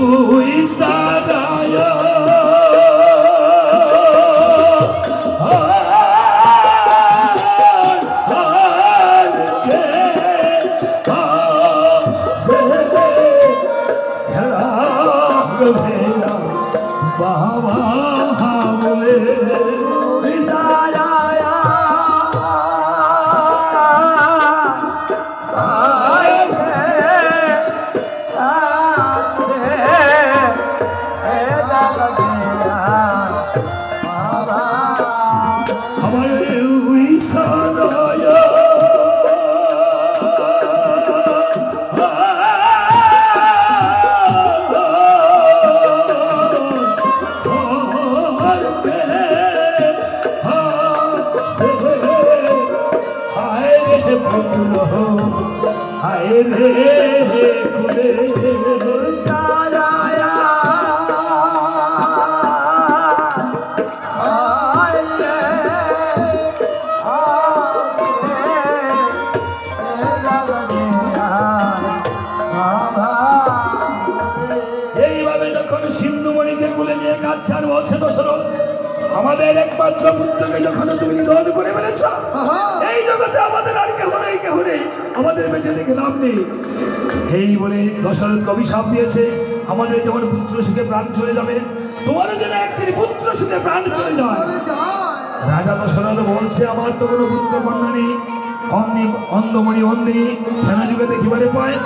Isadaya. পুত্র হায় রে কুলে এইভাবে যখন সিন্ধুমণিকে কুলে নিয়ে আর বলছে দশরথ আমাদের একমাত্র পুত্রকে যখন তুমি নিধন করে ফেলেছ এই জগতে আমাদের আর কেহ নেই কেহ নেই। আমাদের বেঁচে থেকে লাভ নেই। এই বলে দশরথ কবি সাপ দিয়েছে আমাদের যেমন পুত্র সুখে প্রাণ চলে যাবে তোমারও যেন একদিন পুত্র সুখে প্রাণ চলে যায়। রাজা দশরথ বলছে আমার তো কোনো পুত্র কন্যা নেই। অমনি অন্ধমণি অন্দিনী ধ্যান যুগে দেখিবারে পায়।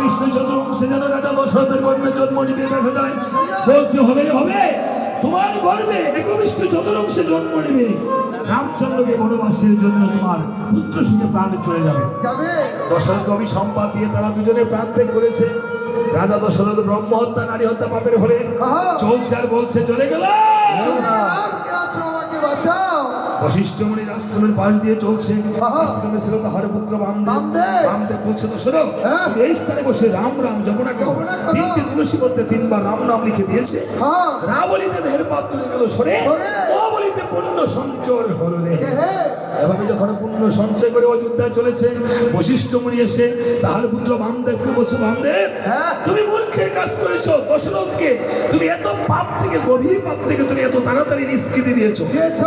বিষ্ণু চতুর্বংশে যেন রাজা দশরথের গর্ভে জন্ম নিতে দেখা যায়। বলছে হবে হবে। তোমার গর্বে একবিষ্ট যত চতুর্বংশে জন্ম নেবে। রামচন্দ্রকে বনবাসের জন্য তোমার পুত্র সুখে প্রাণ চলে যাবে। দশরথ কবি সম্পাদ দিয়ে তারা দুজনে প্রাণ ত্যাগ করেছে। রাজা দশরথ ব্রহ্ম হত্যা নারী হত্যা পাপের ফলে চলছে আর বলছে চলে গেল বাঁচাও বশিষ্ঠ মুনির আশ্রমের পাশ দিয়ে চলছে। আশ্রমে ছিল তাহার পুত্র বামদেব বামদেব। বলছে তো শোনো হ্যাঁ। এই স্থানে বসে রাম রাম যমুনা কেন? তিনটি তুলসী করতে তিনবার রাম নাম লিখে দিয়েছে হ্যাঁ রাবলিতে দেহের পাপ তুলে গেল সরে পুণ্য সঞ্চয় হলো রে। এভাবে যখন পুণ্য সঞ্চয় করে অযোধ্যায় চলেছে বশিষ্ঠ মুনি এসে তাহার পুত্র বামদেবকে বলছে বামদেব হ্যাঁ। তুমি মূর্খের কাজ করেছ দশরথকে। তুমি এত পাপ থেকে গভীর পাপ থেকে তুমি এত তাড়াতাড়ি নিষ্কৃতি দিয়েছ।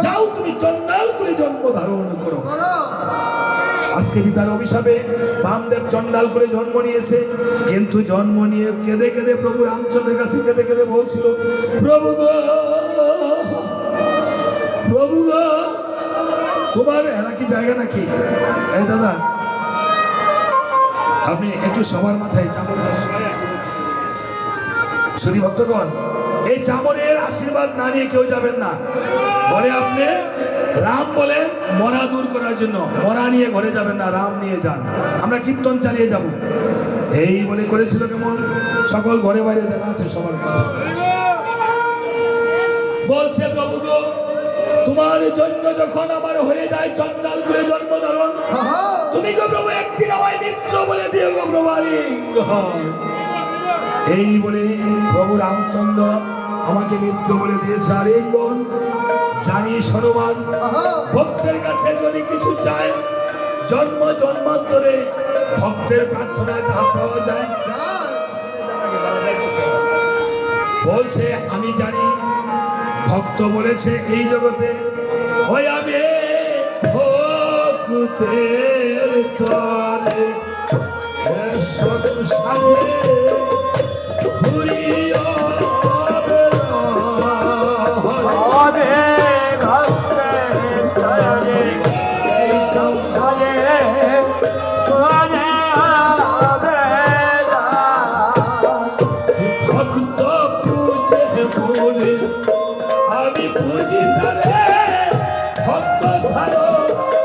যাও তুমি চন্ডাল করে জন্ম ধারণ করো। করো। আজকে পিতার অভিশাপে বামদেব চন্ডাল করে জন্ম নিয়েছে। কিন্তু জন্ম নিয়ে কেঁদে কেঁদে প্রভু রামচন্দ্রের কাছে কেঁদে কেঁদে বলছিল প্রভু গো প্রভু তোমার এরা কি জায়গা নাকি? এই দাদা, আপনি একটু সবার মাথায় চামড়টা শোয়া শুধু ভক্তগণ, এই চামড়ের আশীর্বাদ না নিয়ে কেউ যাবেন না। ঘরে আপনি রাম বলেন, মরা দূর করার জন্য। মরা নিয়ে ঘরে যাবেন না, রাম নিয়ে যান। আমরা কীর্তন চালিয়ে যাব। এই বলে করেছিল কেমন? সকল ঘরে বাইরে যারা আছে, সবার কথা। বলছে প্রভু গো তোমার জন্য যখন আমার হয়ে যায় চন্ডাল করে জন্ম ধারণ তুমি গো প্রভু একদিন আমায় মিত্র বলে দিও গো প্রভু এই বলে প্রভু রামচন্দ্র আমাকে মিত্র বলে দিয়েছে আলিঙ্গন। জানি সরবাজ ভক্তের কাছে যদি কিছু চায় জন্ম জন্মান্তরে ভক্তের প্রার্থনায় তাহা পাওয়া যায়। বলছে আমি জানি ভক্ত বলেছে এই জগতে ওই আমি ভক্তের তরে হবে ভক্তের ভক্ত বলে আমি তারে ভক্ত সারো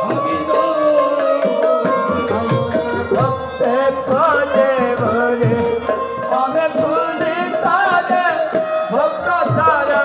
আমি। ভক্তের তরে বলে ভক্ত ছাড়া